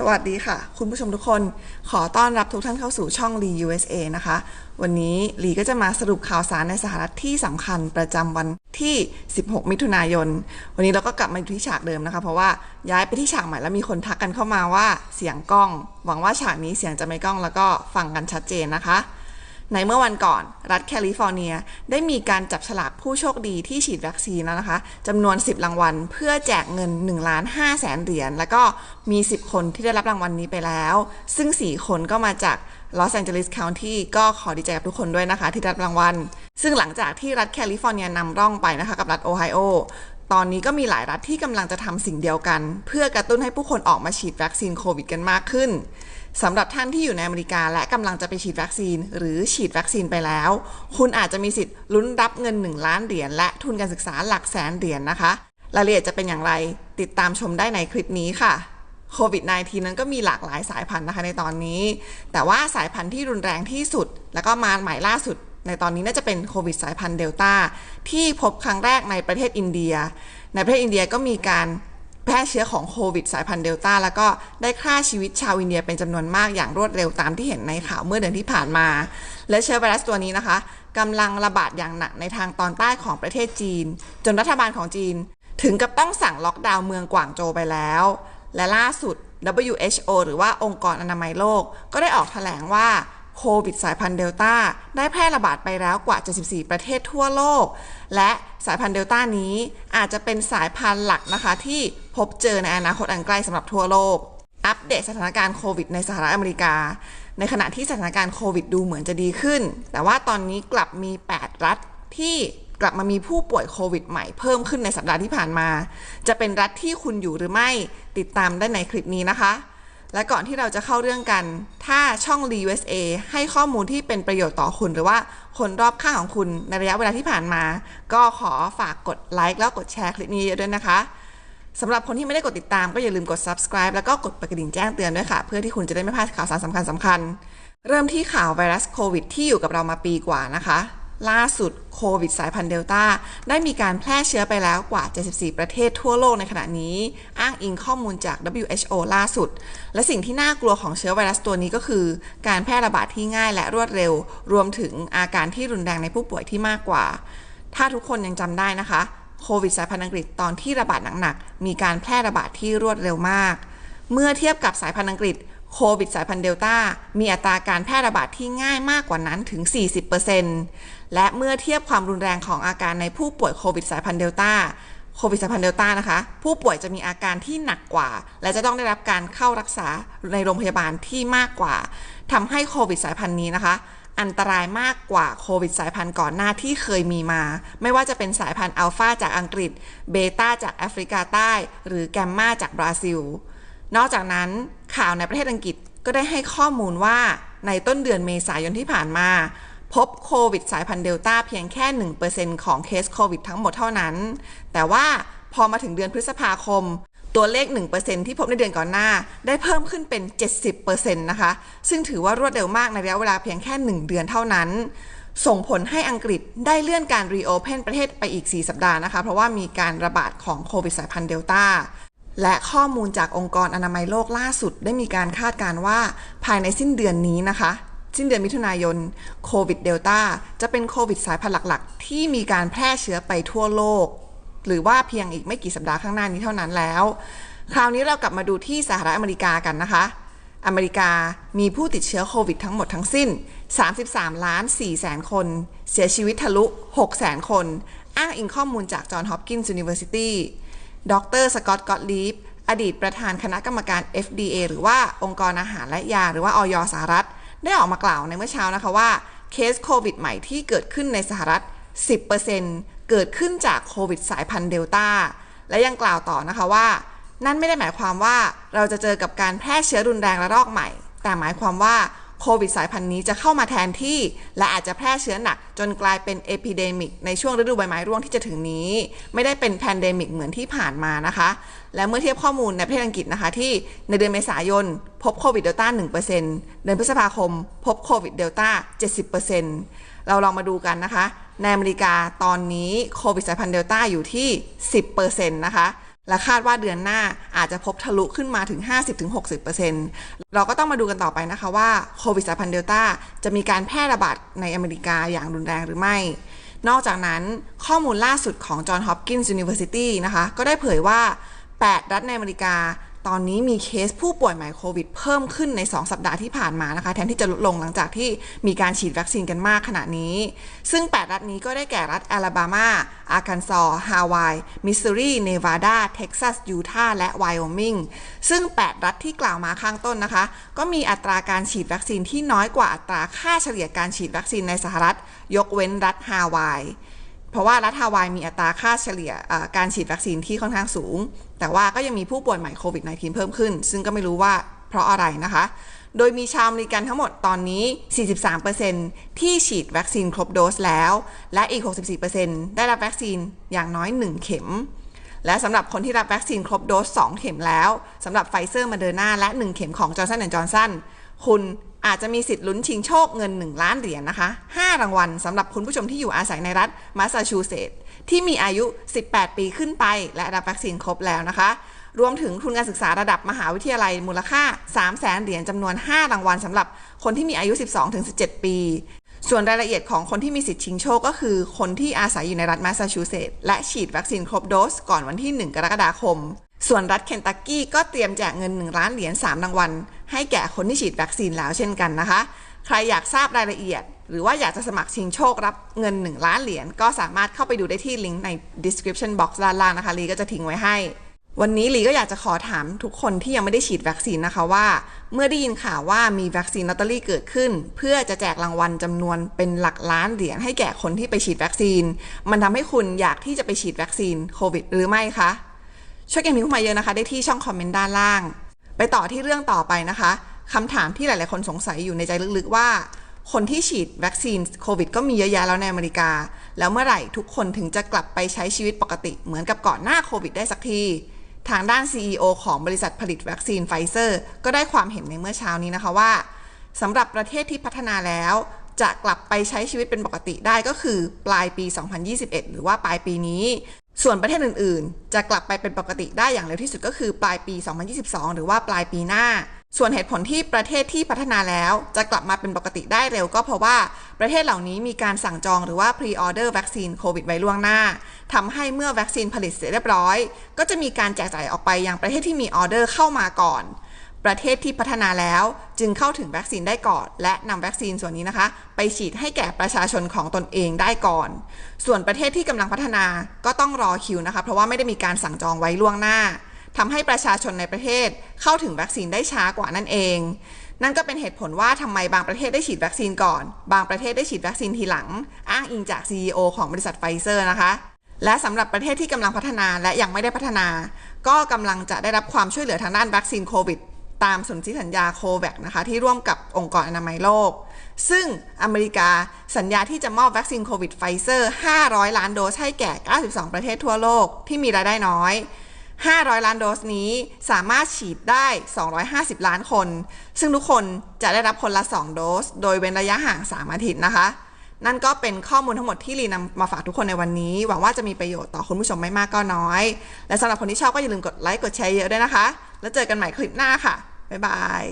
สวัสดีค่ะ คุณผู้ชมทุกคนขอต้อนรับทุกท่านเข้าสู่ช่อง Lee USA นะคะ วันนี้ลีก็จะมาสรุปข่าวสารในสหรัฐที่สำคัญประจำวันที่ 16 มิถุนายน วันนี้เราก็กลับมาอยู่ที่ฉากเดิมนะคะ เพราะว่าย้ายไปที่ฉากใหม่แล้วมีคนทักกันเข้ามาว่าเสียงกล้อง หวังว่าฉากนี้เสียงจะไม่กล้องแล้วก็ฟังกันชัดเจนนะคะ ในเมื่อวันก่อนรัฐแคลิฟอร์เนีย ได้มีการจับฉลากผู้โชคดีที่ฉีดวัคซีนแล้วนะคะจำนวน 10 รางวัล เพื่อแจกเงิน1ล้าน5แสนเหรียญแล้วก็มี 10 คนที่ได้รับรางวัลนนี้ไปแล้ว ซึ่ง 4 คนก็มาจากลอสแอนเจลิส c าวนที่ก็ขอดีใจกับทุกคนด้วยนะคะ ที่ได้รับรางวัล ซึ่งหลังจากที่รัฐแคลิฟอร์เนียนำร่องไปนะคะ กับรัฐโอไฮโอ ตอนนี้ก็มีหลายรัฐที่กำลังจะทำสิ่งเดียวกัน เพื่อกระตุ้นให้ผู้คนออกมาฉีดวัคซีนโควิดกันมากขึ้นสำหรับท่านที่อยู่ในอเมริกาและกำลังจะไปฉีดวัคซีน หรือฉีดวัคซีนไปแล้ว คุณอาจจะมีสิทธิ์ลุ้นรับเงิน 1 ล้านเหรียญและทุนการศึกษาหลักแสนเหรียญนะคะ รายละเอียดจะเป็นอย่างไรติดตามชมได้ในคลิปนี้ค่ะโควิด -19 นั้นก็มีหลากหลายสายพันธุ์นะคะในตอนนี้ แต่ว่าสายพันธุ์ที่รุนแรงที่สุด แล้วก็มาใหม่ล่าสุด ในตอนนี้น่าจะเป็นโควิดสายพันธุ์เดลต้าที่พบครั้งแรกในประเทศอินเดีย ในประเทศอินเดียก็มีการแพร่เชื้อของโควิดสายพันธุ์เดลต้าแล้วก็ได้ฆ่าชีวิตชาวอินเดียเป็นจำนวนมากอย่างรวดเร็วตามที่เห็นในข่าวเมื่อเดือนที่ผ่านมา และเชื้อไวรัสตัวนี้นะคะกำลังระบาดอย่างหนักในทางตอนใต้ของประเทศจีน จนรัฐบาลของจีน ถึงกับต้องสั่งล็อกดาวน์เมืองกวางโจไปแล้ว และล่าสุด WHO หรือว่าองค์กรอนามัยโลก ก็ได้ออกแถลงว่า โควิดสายพันธุ์เดลต้าได้แพร่ระบาดไปแล้วกว่า 74 ประเทศทั่วโลก และสายพันธุ์เดลต้านี้อาจจะเป็นสายพันธุ์หลักนะคะที่พบเจอในอนาคตอันใกล้สำหรับทั่วโลก อัปเดตสถานการณ์โควิดในสหรัฐอเมริกา ในขณะที่สถานการณ์โควิดดูเหมือนจะดีขึ้น แต่ว่าตอนนี้กลับมี 8 รัฐที่กลับมามีผู้ป่วยโควิดใหม่เพิ่มขึ้นในสัปดาห์ที่ผ่านมา จะเป็นรัฐที่คุณอยู่หรือไม่ติดตามได้ในคลิปนี้นะคะ และก่อนที่เราจะเข้าเรื่องกัน ถ้าช่อง l e USA ให้ข้อมูลที่เป็นประโยชน์ต่อคุณ หรือว่าคนรอบข้างของคุณในระยะเวลาที่ผ่านมา ก็ขอฝากกดไลค์แล้วกดแชร์คลิปนี้ด้วยนะคะสำหรับคนที่ไม่ได้กดติดตามก็อย่าลืมกด subscribe แล้วก็กดกระดิ่งแจ้งเตือนด้วยค่ะ เพื่อที่คุณจะได้ไม่พลาดข่าวสารสำคัญสำคัญ เริ่มที่ข่าวไวรัสโควิดที่อยู่กับเรามาปีกว่านะคะ ล่าสุดโควิดสายพันธุ์เดลต้าได้มีการแพร่เชื้อไปแล้วกว่า 74 ประเทศทั่วโลกในขณะนี้ อ้างอิงข้อมูลจาก WHO ล่าสุด และสิ่งที่น่ากลัวของเชื้อไวรัสตัวนี้ก็คือ การแพร่ระบาดที่ง่ายและรวดเร็ว รวมถึงอาการที่รุนแรงในผู้ป่วยที่มากกว่า ถ้าทุกคนยังจำได้นะคะโควิดสายพันธุ์อังกฤษตอนที่ระบาดหนักๆมีการแพร่ระบาดที่รวดเร็วมาก เมื่อเทียบกับสายพันธุ์อังกฤษ โควิดสายพันธุ์เดลต้ามีอัตราการแพร่ระบาดที่ง่ายมากกว่านั้นถึง 40%และเมื่อเทียบความรุนแรงของอาการในผู้ป่วยโควิดสายพันธุ์เดลต้าโควิดสายพันธุ์เดลต้านะคะ ผู้ป่วยจะมีอาการที่หนักกว่า และจะต้องได้รับการเข้ารักษาในโรงพยาบาลที่มากกว่าทำให้โควิดสายพันธุ์นี้นะคะ อันตรายมากกว่าโควิดสายพันธุ์ก่อนหน้าที่เคยมีมา ไม่ว่าจะเป็นสายพันธุ์อัลฟาจากอังกฤษ เบต้าจากแอฟริกาใต้ หรือแกมมาจากบราซิล นอกจากนั้นข่าวในประเทศอังกฤษก็ได้ให้ข้อมูลว่าในต้นเดือนเมษายนที่ผ่านมา พบโควิดสายพันธุ์เดลต้าเพียงแค่ 1%ของเคสโควิดทั้งหมดเท่านั้น แต่ว่าพอมาถึงเดือนพฤษภาคม ตัวเลข 1%ที่พบในเดือนก่อนหน้า ได้เพิ่มขึ้นเป็น 70%นะคะ ซึ่งถือว่ารวดเร็วมากในระยะเวลาเพียงแค่ 1 เดือนเท่านั้น ส่งผลให้อังกฤษได้เลื่อนการรีโอเพนประเทศไปอีก 4 สัปดาห์นะคะ เพราะว่ามีการระบาดของโควิดสายพันธุ์เดลต้า และข้อมูลจากองค์กรอนามัยโลกล่าสุด ได้มีการคาดการว่าภายในสิ้นเดือนนี้นะคะ สิ้นเดือนมิถุนายนโควิดเดลต้าจะเป็นโควิดสายพันธุ์หลักๆ ที่มีการแพร่เชื้อไปทั่วโลก หรือว่าเพียงอีกไม่กี่สัปดาห์ข้างหน้านี้เท่านั้นแล้ว คราวนี้เรากลับมาดูที่สหรัฐอเมริกากันนะคะ อเมริกามีผู้ติดเชื้อโควิดทั้งหมดทั้งสิ้น 33ล้าน4แสนคน เสียชีวิตทะลุ6แสนคน อ้างอิงข้อมูลจากจอห์นฮอปกินส์ยูนิเวอร์ซิตี้ ดรสกอตต์กอตลีฟอดีตประธานคณะกรรมการ FDA หรือว่าองค์กรอาหารและยา หรือว่าออยสหรัฐ ได้ออกมากล่าวในเมื่อเช้านะคะว่าเคสโควิดใหม่ที่เกิดขึ้นในสหรัฐ 10%เกิดขึ้นจากโควิดสายพันธุ์เดลต้า และยังกล่าวต่อนะคะว่า นั่นไม่ได้หมายความว่าเราจะเจอกับการแพร่เชื้อรุนแรงระลอกใหม่ แต่หมายความว่า โควิดสายพันธุ์นี้จะเข้ามาแทนที่ และอาจจะแพร่เชื้อหนัก จนกลายเป็นเอพิเดมิกในช่วงฤดูใบไม้ร่วงที่จะถึงนี้ ไม่ได้เป็นแพนเดมิกเหมือนที่ผ่านมานะคะ และเมื่อเทียบข้อมูลในประเทศอังกฤษนะคะที่ในเดือนเมษายน พบโควิดเดลต้า1%เดือนพฤษภาคม พบโควิดเดลต้า70%เราลองมาดูกันนะคะ ในอเมริกาตอนนี้โควิดสายพันธุ์เดลต้าอยู่ที่ 10%นะคะ และคาดว่าเดือนหน้าอาจจะพบทะลุขึ้นมาถึง 50-60%เราก็ต้องมาดูกันต่อไปนะคะว่าโควิดสายพันธุ์เดลต้าจะมีการแพร่ระบาดในอเมริกาอย่างรุนแรงหรือไม่ นอกจากนั้นข้อมูลล่าสุดของ John Hopkins University นะคะ ก็ได้เผยว่า 8 รัฐในอเมริกา ตอนนี้มีเคสผู้ป่วยใหม่โควิดเพิ่มขึ้นใน 2 สัปดาห์ที่ผ่านมานะคะ แทนที่จะลดลงหลังจากที่มีการฉีดวัคซีนกันมากขณะนี้ ซึ่ง 8 รัฐนี้ก็ได้แก่รัฐแอลาบามา อาร์คันซอฮาวาย มิสซูรี เนวาดา เท็กซัส ยูทาห์ และไวโอมิง ซึ่ง 8 รัฐที่กล่าวมาข้างต้นนะคะ ก็มีอัตราการฉีดวัคซีนที่น้อยกว่าอัตราค่าเฉลี่ยการฉีดวัคซีนในสหรัฐ ยกเว้นรัฐฮาวาย เพราะว่ารัฐฮาวายมีอัตราค่าเฉลี่ยการฉีดวัคซีนที่ค่อนข้างสูง แต่ว่าก็ยังมีผู้ป่วยใหม่โควิด -19 เพิ่มขึ้น ซึ่งก็ไม่รู้ว่าเพราะอะไรนะคะ โดยมีชาวอเมริกันทั้งหมดตอนนี้ 43%ที่ฉีดวัคซีนครบโดสแล้ว และอีก 64%ได้รับวัคซีนอย่างน้อย 1 เข็ม และสำหรับคนที่รับวัคซีนครบโดส 2 เข็มแล้วสำหรับไฟเซอร์มาเดอร์นาและ 1 เข็มของจอร์ n สันแอนด์จอร์ n คุณ อาจจะมีสิทธิ์ลุ้นชิงโชคเงิน 1 ล้านเหรียญนะคะ 5 รางวัลสำหรับคุณผู้ชมที่อยู่อาศัยในรัฐมาสซาชูเซตส์ที่มีอายุ 18 ปีขึ้นไป และรับวัคซีนครบแล้วนะคะ รวมถึงทุนการศึกษาระดับมหาวิทยาลัยมูลค่า 3 0 0แสนเหรียญจำนวน 5 รางวัลสำหรับคนที่มีอายุ 12-17 ปีส่วนรายละเอียดของคนที่มีสิทธิ์ชิงโชคก็คือ คนที่อาศัยอยู่ในรัฐแมสซาชูเซตส์และฉีดวัคซีนครบโดสก่อนวันที่ 1 กรกฎาคม ส่วนรัฐเคนตักกี้ก็เตรียมแจกเงิน 1 ล้านเหรียญ3รางวัล ให้แก่คนที่ฉีดวัคซีนแล้วเช่นกันนะคะ ใครอยากทราบรายละเอียด หรือว่าอยากจะสมัครชิงโชครับเงิน 1 ล้านเหรียญก็สามารถเข้าไปดูได้ที่ลิงก์ใน description box ด้านล่างนะคะลีก็จะทิ้งไว้ให้ วันนี้ลีก็อยากจะขอถามทุกคนที่ยังไม่ได้ฉีดวัคซีนนะคะว่า เมื่อได้ยินข่าวว่ามีวัคซีนลอตเตอรี่เกิดขึ้น เพื่อจะแจกรางวัลจำนวนเป็นหลักล้านเหรียญให้แก่คนที่ไปฉีดวัคซีน มันทำให้คุณอยากที่จะไปฉีดวัคซีนโควิดหรือไม่คะ ช่วยกันพิมพ์เข้ามาเยอะนะคะ ได้ที่ช่องคอมเมนต์ด้านล่าง ไปต่อที่เรื่องต่อไปนะคะคำถามที่หลาย ๆ คนสงสัยอยู่ในใจลึก ๆ ว่า คนที่ฉีดวัคซีนโควิดก็มีเยอะแยะแล้วในอเมริกา แล้วเมื่อไหร่ทุกคนถึงจะกลับไปใช้ชีวิตปกติเหมือนกับก่อนหน้าโควิดได้สักทีทางด้าน CEO ของบริษัทผลิตวัคซีนไฟเซอร์ ก็ได้ความเห็นในเมื่อเช้านี้นะคะว่าสำหรับประเทศที่พัฒนาแล้ว จะกลับไปใช้ชีวิตเป็นปกติได้ก็คือปลายปี 2021 หรือว่าปลายปีนี้ ส่วนประเทศอื่นๆ จะกลับไปเป็นปกติได้อย่างเร็วที่สุดก็คือปลายปี 2022 หรือว่าปลายปีหน้า ส่วนเหตุผลที่ประเทศที่พัฒนาแล้วจะกลับมาเป็นปกติได้เร็วก็เพราะว่าประเทศเหล่านี้มีการสั่งจองหรือว่า pre-order วัคซีนโควิดไว้ล่วงหน้าทำให้เมื่อวัคซีนผลิตเสร็จเรียบร้อย ก็จะมีการแจกจ่ายออกไปยังประเทศที่มีออเดอร์เข้ามาก่อน ประเทศที่พัฒนาแล้วจึงเข้าถึงวัคซีนได้ก่อน และนำวัคซีนส่วนนี้นะคะ ไปฉีดให้แก่ประชาชนของตนเองได้ก่อน ส่วนประเทศที่กำลังพัฒนาก็ต้องรอคิวนะคะ เพราะว่าไม่ได้มีการสั่งจองไว้ล่วงหน้าทำให้ประชาชนในประเทศเข้าถึงวัคซีนได้ช้ากว่านั่นเอง นั่นก็เป็นเหตุผลว่าทำไมบางประเทศได้ฉีดวัคซีนก่อน บางประเทศได้ฉีดวัคซีนทีหลัง อ้างอิงจาก CEO ของบริษัทไฟเซอร์นะคะและสำหรับประเทศที่กำลังพัฒนาและยังไม่ได้พัฒนา ก็กำลังจะได้รับความช่วยเหลือทางด้านวัคซีนโควิด ตามสนธิสัญญาโควัคนะคะที่ร่วมกับองค์กรอนามัยโลก ซึ่งอเมริกาสัญญาที่จะมอบวัคซีนโควิดไฟเซอร์ 500 ล้านโดสให้แก่ 92 ประเทศทั่วโลกที่มีรายได้น้อย 500 ล้านโดสนี้สามารถฉีดได้ 250 ล้านคน ซึ่งทุกคนจะได้รับคนละ 2 โดส โดยเว้นระยะห่าง 3 อาทิตย์นะคะ นั่นก็เป็นข้อมูลทั้งหมดที่ลีนำมาฝากทุกคนในวันนี้ หวังว่าจะมีประโยชน์ต่อคุณผู้ชมไม่มากก็น้อย และสำหรับคนที่ชอบก็อย่าลืมกดไลค์กดแชร์เยอะด้วยนะคะ แล้วเจอกันใหม่คลิปหน้าค่ะ บ๊ายบาย